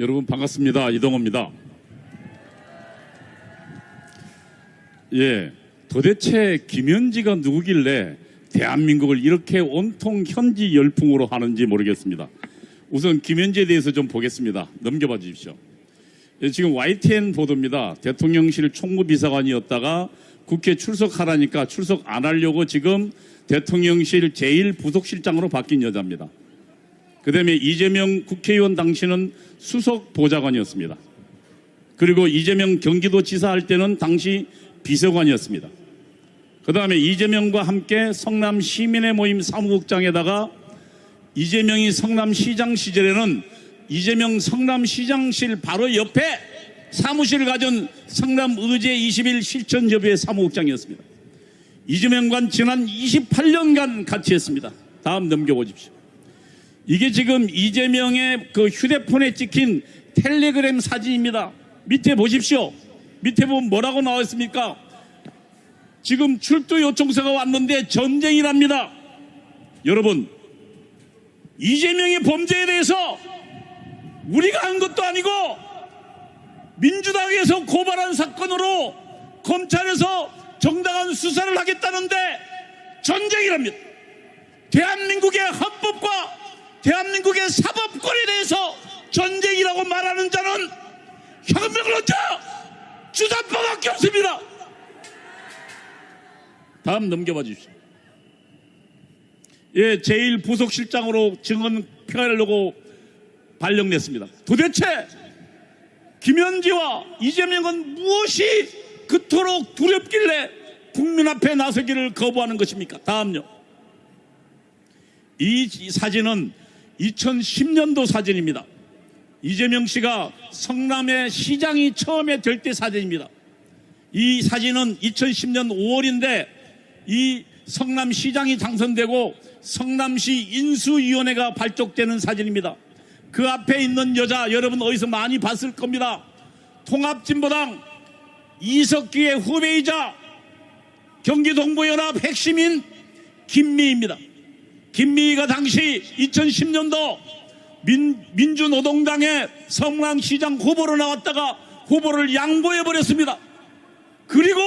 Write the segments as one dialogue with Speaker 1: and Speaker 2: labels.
Speaker 1: 여러분 반갑습니다. 이동호입니다. 예, 도대체 김현지가 누구길래 대한민국을 이렇게 온통 현지 열풍으로 하는지 모르겠습니다. 우선 김현지에 대해서 좀 보겠습니다. 넘겨봐 주십시오. 예, 지금 YTN 보도입니다. 대통령실 총무비서관이었다가 국회 출석하라니까 출석 안 하려고 지금 대통령실 제1부속실장으로 바뀐 여자입니다. 그 다음에 이재명 국회의원 당시는 수석 보좌관이었습니다. 그리고 이재명 경기도지사 할 때는 당시 비서관이었습니다. 그 다음에 이재명과 함께 성남 시민의 모임 사무국장에다가 이재명이 성남시장 시절에는 이재명 성남시장실 바로 옆에 사무실을 가진 성남의제 21 실천협의회 사무국장이었습니다. 이재명과 지난 28년간 같이 했습니다. 다음 넘겨보십시오. 이게 지금 이재명의 그 휴대폰에 찍힌 텔레그램 사진입니다. 밑에 보십시오. 밑에 보면 뭐라고 나와 있습니까? 지금 출두 요청서가 왔는데 전쟁이랍니다. 여러분, 이재명의 범죄에 대해서 우리가 한 것도 아니고 민주당에서 고발한 사건으로 검찰에서 정당한 수사를 하겠다는데 전쟁이랍니다. 대한민국의 헌법과 대한민국의 사법권에 대해서 전쟁이라고 말하는 자는 혁명론자 주사파밖에 없습니다. 다음 넘겨봐 주십시오. 예, 제일 부속실장으로 증언 평하려고 발령 냈습니다. 도대체 김현지와 이재명은 무엇이 그토록 두렵길래 국민 앞에 나서기를 거부하는 것입니까? 다음요. 이 사진은 2010년도 사진입니다. 이재명 씨가 성남의 시장이 처음에 될 때 사진입니다. 이 사진은 2010년 5월인데 이 성남시장이 당선되고 성남시 인수위원회가 발족되는 사진입니다. 그 앞에 있는 여자 여러분 어디서 많이 봤을 겁니다. 통합진보당 이석기의 후배이자 경기동부연합 핵심인 김미희입니다. 김미희가 당시 2010년도 민, 민주노동당의 성남시장 후보로 나왔다가 후보를 양보해 버렸습니다. 그리고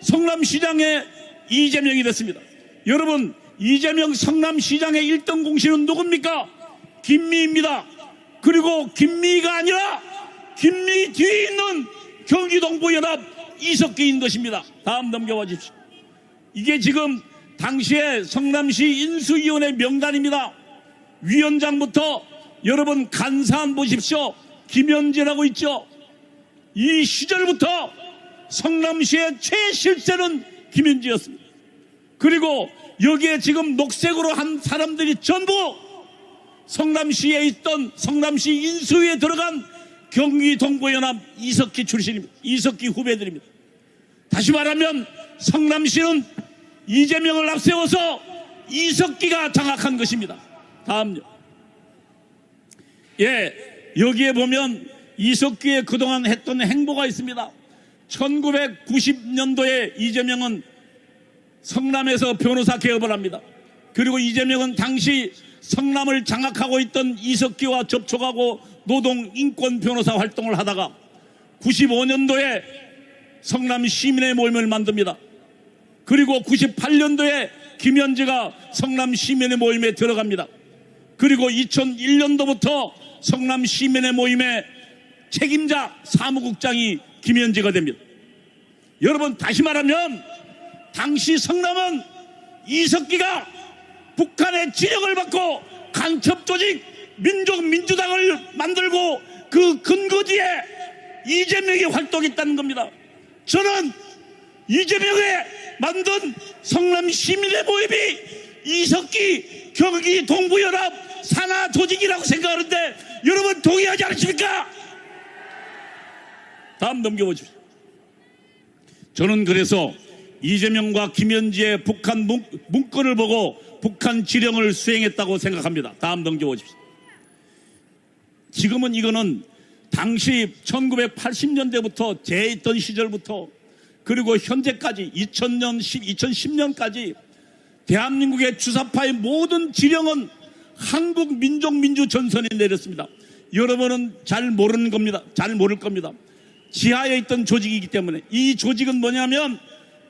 Speaker 1: 성남시장의 이재명이 됐습니다. 여러분 이재명 성남시장의 1등 공신은 누굽니까? 김미희입니다. 그리고 김미희가 아니라 김미희 뒤에 있는 경기동부연합 이석기인 것입니다. 다음 넘겨봐 주십시오. 이게 지금 당시에 성남시 인수위원회 명단입니다. 위원장부터 여러분 간사안 보십시오. 김현재라고 있죠. 이 시절부터 성남시의 최실세는 김현지였습니다. 그리고 여기에 지금 녹색으로 한 사람들이 전부 성남시에 있던 성남시 인수위에 들어간 경기동부연합 이석기 출신입니다. 이석기 후배들입니다. 다시 말하면 성남시는 이재명을 앞세워서 이석기가 장악한 것입니다. 다음요. 예, 여기에 보면 이석기의 그동안 했던 행보가 있습니다. 1990년도에 이재명은 성남에서 변호사 개업을 합니다. 그리고 이재명은 당시 성남을 장악하고 있던 이석기와 접촉하고 노동 인권 변호사 활동을 하다가 95년도에 성남 시민의 모임을 만듭니다. 그리고 98년도에 김현지가 성남 시민의 모임에 들어갑니다. 그리고 2001년도부터 성남 시민의 모임의 책임자 사무국장이 김현지가 됩니다. 여러분 다시 말하면 당시 성남은 이석기가 북한의 지령을 받고 간첩 조직 민족 민주당을 만들고 그 근거지에 이재명이 활동했다는 겁니다. 저는 이재명의 만든 성남 시민의 모임이 이석기 경기 동부연합 산하 조직이라고 생각하는데 여러분 동의하지 않으십니까? 다음 넘겨보십시오. 저는 그래서 이재명과 김현지의 북한 문, 문건을 보고 북한 지령을 수행했다고 생각합니다. 다음 넘겨보십시오. 지금은 이거는 당시 1980년대부터 제 있던 시절부터 그리고 현재까지 2000년, 2010년까지 대한민국의 주사파의 모든 지령은 한국 민족 민주 전선에 내렸습니다. 여러분은 잘 모르는 겁니다. 잘 모를 겁니다. 지하에 있던 조직이기 때문에 이 조직은 뭐냐면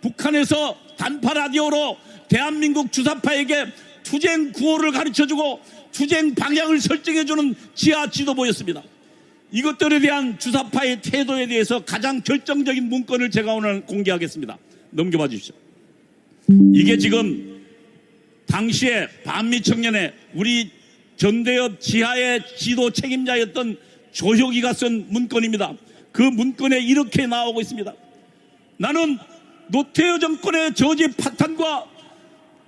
Speaker 1: 북한에서 단파 라디오로 대한민국 주사파에게 투쟁 구호를 가르쳐주고 투쟁 방향을 설정해주는 지하 지도부였습니다. 이것들에 대한 주사파의 태도에 대해서 가장 결정적인 문건을 제가 오늘 공개하겠습니다. 넘겨봐 주십시오. 이게 지금 당시에 반미 청년회 우리 전대협 지하의 지도 책임자였던 조혁이가 쓴 문건입니다. 그 문건에 이렇게 나오고 있습니다. 나는 노태우 정권의 저지 파탄과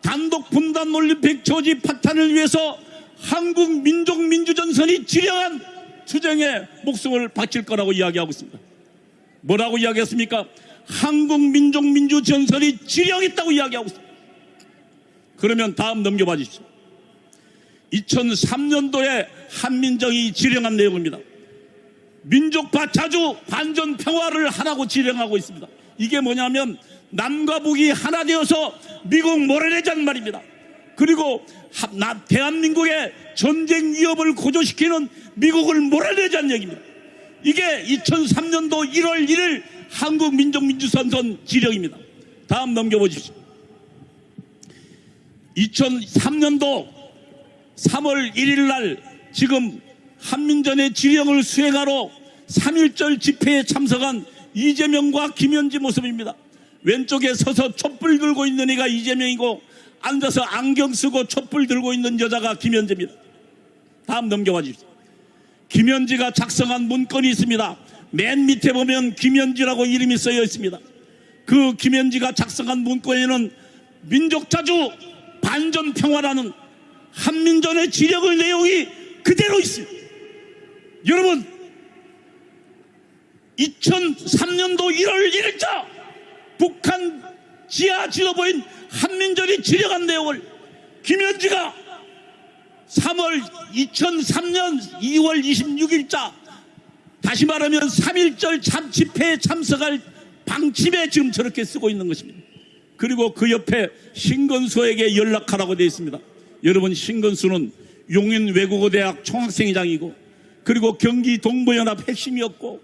Speaker 1: 단독 분단 올림픽 저지 파탄을 위해서 한국 민족 민주전선이 지령한 투쟁에 목숨을 바칠 거라고 이야기하고 있습니다. 뭐라고 이야기했습니까? 한국 민족 민주 전선이 지령했다고 이야기하고 있습니다. 그러면 다음 넘겨봐 주십시오. 2003년도에 한민정이 지령한 내용입니다. 민족파 자주 반전 평화를 하라고 지령하고 있습니다. 이게 뭐냐면 남과 북이 하나 되어서 미국 몰아내자는 말입니다. 그리고 대한민국의 전쟁 위협을 고조시키는 미국을 몰아내자는 얘기입니다. 이게 2003년도 1월 1일 한국민족민주선선 지령입니다. 다음 넘겨보십시오. 2003년도 3월 1일 날 지금 한민전의 지령을 수행하러 3.1절 집회에 참석한 이재명과 김현지 모습입니다. 왼쪽에 서서 촛불 들고 있는 이가 이재명이고 앉아서 안경 쓰고 촛불 들고 있는 여자가 김현지입니다. 다음 넘겨봐 주십시오. 김현지가 작성한 문건이 있습니다. 맨 밑에 보면 김현지라고 이름이 쓰여 있습니다. 그 김현지가 작성한 문건에는 민족자주 반전 평화라는 한민전의 지령의 내용이 그대로 있습니다. 여러분, 2003년도 1월 1일자 북한 지하 지도부인 한민전이 지령한 내용을 김현지가 3월 2003년 2월 26일자 다시 말하면 3.1절 참 집회에 참석할 방침에 지금 저렇게 쓰고 있는 것입니다. 그리고 그 옆에 신건수에게 연락하라고 되어 있습니다. 여러분 신건수는 용인 외국어대학 총학생회장이고 그리고 경기 동부연합 핵심이었고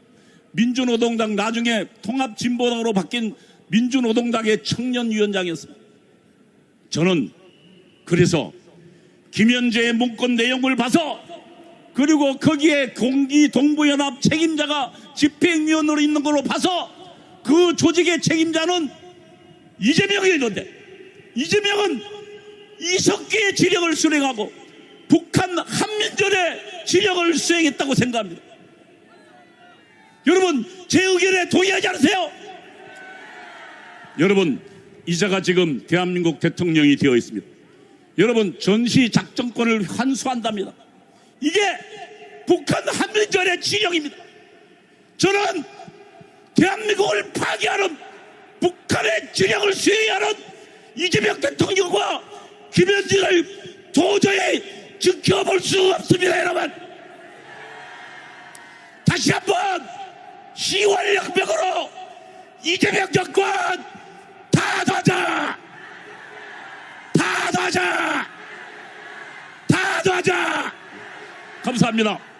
Speaker 1: 민주노동당 나중에 통합진보당으로 바뀐 민주노동당의 청년위원장이었습니다. 저는 그래서 김현재의 문건 내용을 봐서 그리고 거기에 공기 동부연합 책임자가 집행위원으로 있는 걸로 봐서 그 조직의 책임자는 이재명이었는데 이재명은 이석기의 지령을 수행하고 북한 한민전의 지령을 수행했다고 생각합니다. 여러분 제 의견에 동의하지 않으세요? 여러분 이자가 지금 대한민국 대통령이 되어 있습니다. 여러분 전시 작전권을 환수한답니다. 이게 북한 한민전의 지령입니다. 저는 대한민국을 파괴하는 북한의 지령을 수행하는 이재명 대통령과 김현진을 도저히 지켜볼 수 없습니다, 여러분. 다시 한번 10월 혁명으로 이재명 정권 타도하자! 타도하자! 타도하자! 감사합니다.